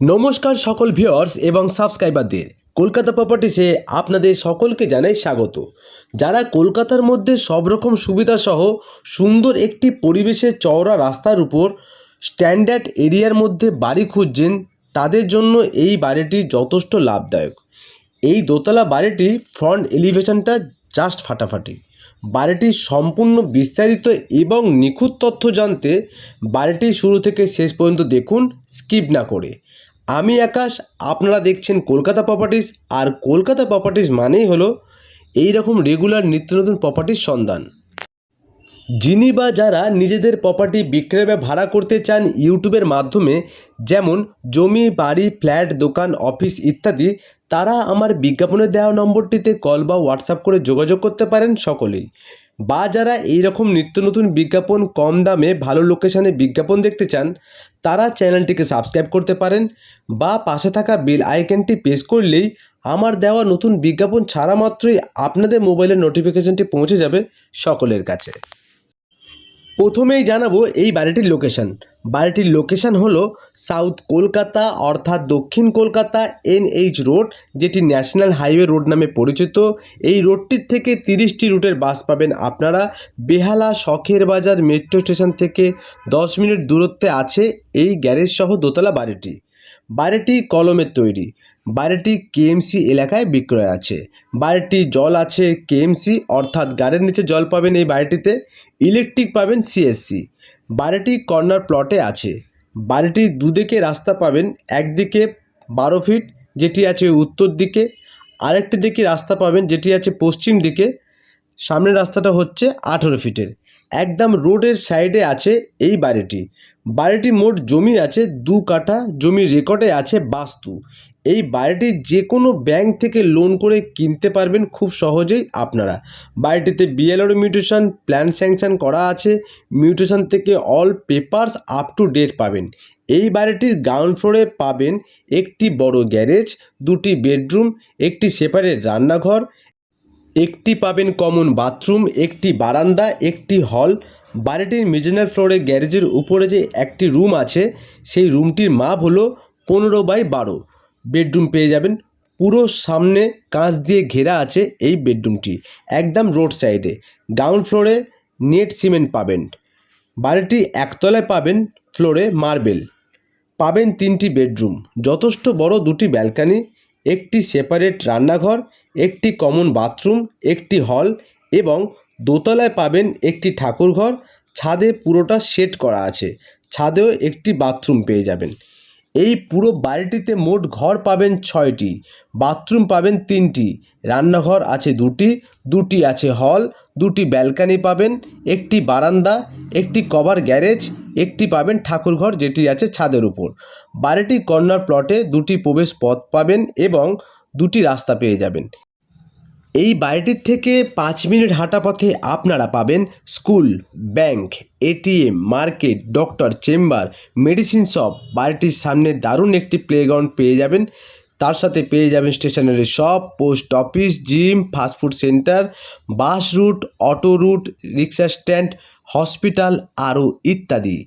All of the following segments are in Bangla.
নমস্কার সকল ভিউয়ার্স এবং সাবস্ক্রাইবারদের। কলকাতা প্রপার্টিসে আপনাদের সকলকে জানাই স্বাগত। যারা কলকাতার মধ্যে সব রকম সুবিধা সহ সুন্দর একটি পরিবেশে চওড়া রাস্তার উপর স্ট্যান্ডার্ড এরিয়ার মধ্যে বাড়ি খুঁজছেন, তাদের জন্য এই বাড়িটি যথেষ্ট লাভদায়ক। এই দোতলা বাড়িটি ফ্রন্ট এলিভেশনটা জাস্ট ফাটাফাটি। বাড়িটির সম্পূর্ণ বিস্তারিত এবং নিখুঁত তথ্য জানতে বাড়িটি শুরু থেকে শেষ পর্যন্ত দেখুন, স্কিপ না করে। আমি আকাশ, আপনারা দেখছেন কলকাতা প্রপার্টিস আর কলকাতা প্রপার্টিস মানেই হলো এই রকম রেগুলার নিত্য নতুন প্রপার্টির সন্ধান। যিনি বা যারা নিজেদের প্রপার্টি বিক্রয় বা ভাড়া করতে চান ইউটিউবের মাধ্যমে, যেমন জমি, বাড়ি ফ্ল্যাট দোকান অফিস ইত্যাদি, তারা আমার বিজ্ঞাপনে দেওয়া নম্বরটিতে কল বা হোয়াটসঅ্যাপ করে যোগাযোগ করতে পারেন সকলেই। বা যারা এই রকম নিত্য নতুন বিজ্ঞাপন কম দামে ভালো লোকেশানে বিজ্ঞাপন দেখতে চান, তারা চ্যানেলটিকে সাবস্ক্রাইব করতে পারেন বা পাশে থাকা বেল আইকনটি প্রেস করলেই আমার দেওয়া নতুন বিজ্ঞাপন ছাড়া মাত্রই আপনাদের মোবাইলের নোটিফিকেশনটি পৌঁছে যাবে সকলের কাছে। প্রথমেই জানাব এই বাড়িটির লোকেশান বাড়িটির লোকেশান হলো সাউথ কলকাতা অর্থাৎ দক্ষিণ কলকাতা এনএইচ রোড যেটি ন্যাশনাল হাইওয়ে রোড নামে পরিচিত। এই রোডটির থেকে তিরিশটি রুটের বাস পাবেন আপনারা। বেহালা শখের বাজার মেট্রো স্টেশন থেকে দশ মিনিট দূরত্বে আছে এই গ্যারেজ সহ দোতলা বাড়িটি। বাড়িটি কলমের তৈরি। বাড়িটি কেএমসি এলাকায় বিক্রয় আছে। বাড়িটি জল আছে কেএমসি অর্থাৎ গাড়ির নিচে জল পাবেন এই বাড়িটিতে। ইলেকট্রিক পাবেন সিএসসি বাড়িটি কর্নার প্লটে আছে। বাড়িটির দুদিকে রাস্তা পাবেন, একদিকে বারো ফিট, যেটি আছে উত্তর দিকে। আরেকটি দিকে রাস্তা পাবেন, যেটি আছে পশ্চিম দিকে। সামনের রাস্তাটা হচ্ছে আঠেরো ফিটের। একদম রোডের সাইডে আছে এই বাড়িটি। বাড়িটি মোট জমি আছে দু কাঠা জমি রেকর্ডে আছে বাস্তু। এই বাড়িটি যে কোনো ব্যাংক থেকে লোন করে কিনতে পারবেন খুব সহজেই আপনারা। বাড়িটিতে বিএলআর মিউটেশন প্ল্যান স্যাংশন করা আছে মিউটেশন থেকে all papers up to date পাবেন। এই বাড়িটির গ্রাউন্ড ফ্লোরে পাবেন একটি বড় গ্যারেজ দুটি বেডরুম একটি সেপারেট রান্নাঘর, একটি পাবেন কমন বাথরুম একটি বারান্দা, একটি হল বাড়িটির মিজনাল ফ্লোরে গ্যারেজের উপরে যে একটি রুম আছে, সেই রুমটির মাপ হলো পনেরো বাই বারো। বেডরুম পেয়ে যাবেন। পুরো সামনে কাঁচ দিয়ে ঘেরা আছে এই বেডরুমটি। একদম রোড সাইডে। গ্রাউন্ড ফ্লোরে নেট সিমেন্ট পাবেন। বাড়িটি একতলায় পাবেন, ফ্লোরে মার্বেল। পাবেন তিনটি বেডরুম। যথেষ্ট বড় দুটি ব্যালকানি, একটি সেপারেট রান্নাঘর, একটি কমন বাথরুম, একটি হল এবং দোতলায় পাবেন একটি ঠাকুরঘর, ছাদে পুরোটা সেট করা আছে, ছাদেও একটি বাথরুম পেয়ে যাবেন। এই পুরো বাড়িটিতে মোট ঘর পাবেন ছয়টি, বাথরুম পাবেন তিনটি, রান্নাঘর আছে দুটি দুটি আছে হল, দুটি ব্যালকানি পাবেন, একটি বারান্দা, একটি কভার গ্যারেজ, একটি পাবেন ঠাকুরঘর যেটি আছে ছাদের উপর। বাড়িটি কর্নার প্লটে দুটি প্রবেশ পথ পাবেন এবং দুটি রাস্তা পেয়ে যাবেন। এই বাড়িটির থেকে পাঁচ মিনিট হাঁটা পথে আপনারা পাবেন school, bank ATM market, doctor, chamber, medicine shop. বাড়িটির সামনে দারুণ একটি প্লেগ্রাউন্ড পেয়ে যাবেন। তার সাথে পেয়ে যাবেন stationery shop, post office, gym fast food centre, bus route, auto route, rickshaw stand, hospital আরও ইত্যাদি।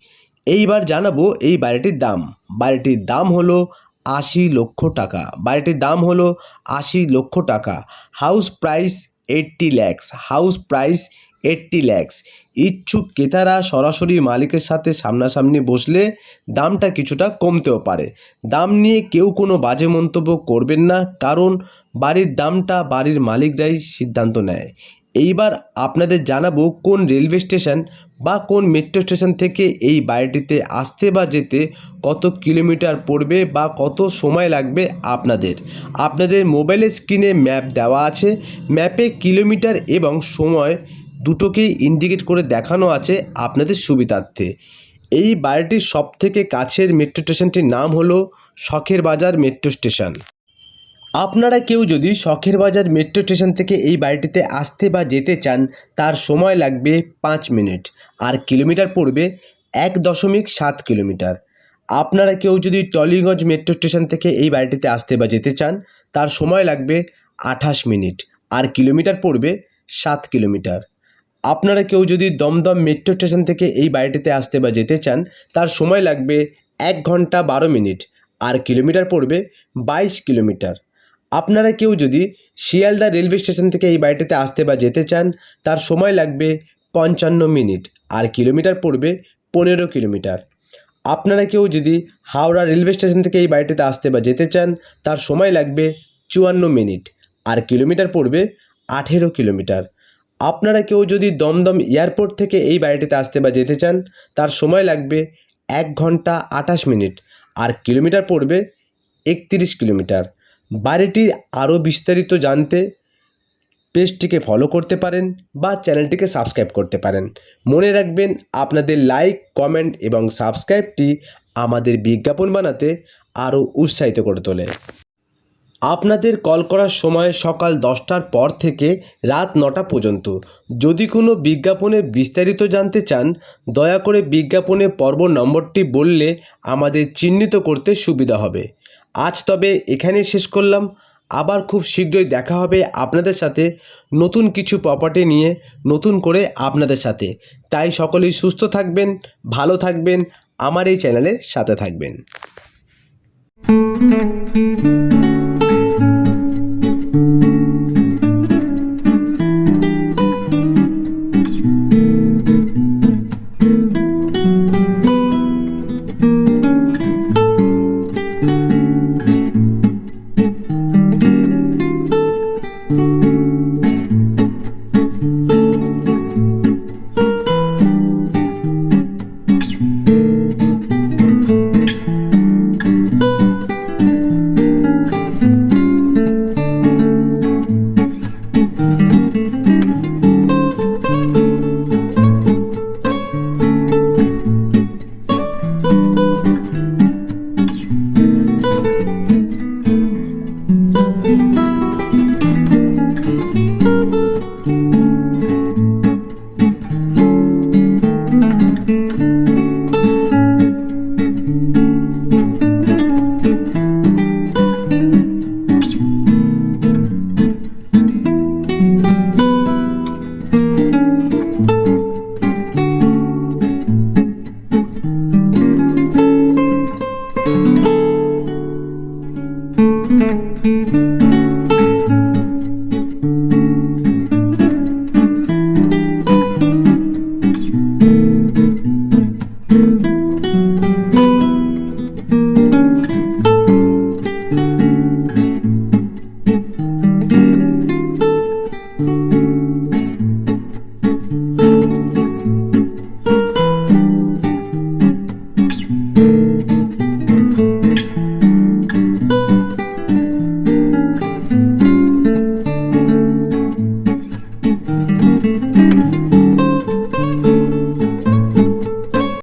এইবার জানাব এই বাড়িটির দাম। বাড়িটির দাম হলো আশি লক্ষ টাকা। বাড়িটির দাম হলো আশি লক্ষ টাকা। House price eighty lakhs. House price eighty lakhs. ইচ্ছুক ক্রেতারা সরাসরি মালিকের সাথে সামনাসামনি বসলে দামটা কিছুটা কমতেও পারে। দাম নিয়ে কেউ কোনো বাজে মন্তব্য করবেন না, কারণ বাড়ির দামটা বাড়ির মালিকরাই সিদ্ধান্ত নেয়। এইবার আপনাদের জানাব কোন রেলওয়ে স্টেশন বা কোন মেট্রো স্টেশন থেকে এই বাড়িটিতে আসতে বা যেতে কত কিলোমিটার পড়বে বা কত সময় লাগবে আপনাদের। আপনাদের মোবাইলের স্ক্রিনে ম্যাপ দেওয়া আছে। ম্যাপে কিলোমিটার এবং সময় দুটোকেই ইন্ডিকেট করে দেখানো আছে আপনাদের সুবিধার্থে। এই বাড়িটির সবথেকে কাছের মেট্রো স্টেশনটির নাম হলো শখের বাজার মেট্রো স্টেশন। আপনারা কেউ যদি শখের বাজার মেট্রো স্টেশন থেকে এই বাড়িটিতে আসতে বা যেতে চান, তার সময় লাগবে পাঁচ মিনিট। আর কিলোমিটার পড়বে এক দশমিক সাত কিলোমিটার। আপনারা কেউ যদি টলিগঞ্জ মেট্রো স্টেশন থেকে এই বাড়িটিতে আসতে বা যেতে চান, তার সময় লাগবে আঠাশ মিনিট। আর কিলোমিটার পড়বে সাত কিলোমিটার। আপনারা কেউ যদি দমদম মেট্রো স্টেশন থেকে এই বাড়িটিতে আসতে বা যেতে চান, তার সময় লাগবে এক ঘণ্টা বারো মিনিট। আর কিলোমিটার পড়বে বাইশ কিলোমিটার। আপনারা কেউ যদি শিয়ালদা রেলওয়ে স্টেশন থেকে এই বাড়িটিতে আসতে বা যেতে চান, তার সময় লাগবে পঞ্চান্ন মিনিট, আর কিলোমিটার পড়বে পনেরো কিলোমিটার। আপনারা কেউ যদি হাওড়া রেলওয়ে স্টেশন থেকে এই বাড়িটিতে আসতে বা যেতে চান, তার সময় লাগবে চুয়ান্ন মিনিট, আর কিলোমিটার পড়বে আঠেরো কিলোমিটার। আপনারা কেউ যদি দমদম এয়ারপোর্ট থেকে এই বাড়িটিতে আসতে বা যেতে চান, তার সময় লাগবে এক ঘণ্টা আঠাশ মিনিট, আর কিলোমিটার পড়বে একত্রিশ কিলোমিটার। বাড়িটির আরও বিস্তারিত জানতে পেজটিকে ফলো করতে পারেন বা চ্যানেলটিকে সাবস্ক্রাইব করতে পারেন। মনে রাখবেন, আপনাদের লাইক কমেন্ট এবং সাবস্ক্রাইবটি আমাদের বিজ্ঞাপন বানাতে আরও উৎসাহিত করে তোলে। আপনাদের কল করার সময় সকাল দশটার পর থেকে রাত নটা পর্যন্ত। যদি কোনো বিজ্ঞাপনে বিস্তারিত জানতে চান, দয়া করে বিজ্ঞাপনে পর্ব নম্বরটি বললে আমাদের চিহ্নিত করতে সুবিধা হবে। আজ তবে এখানেই শেষ করলাম। আবার খুব শীঘ্রই দেখা হবে আপনাদের সাথে নতুন কিছু প্রপার্টি নিয়ে, নতুন করে আপনাদের সাথে। তাই সকলেই সুস্থ থাকবেন, ভালো থাকবেন, আমার এই চ্যানেলের সাথে থাকবেন।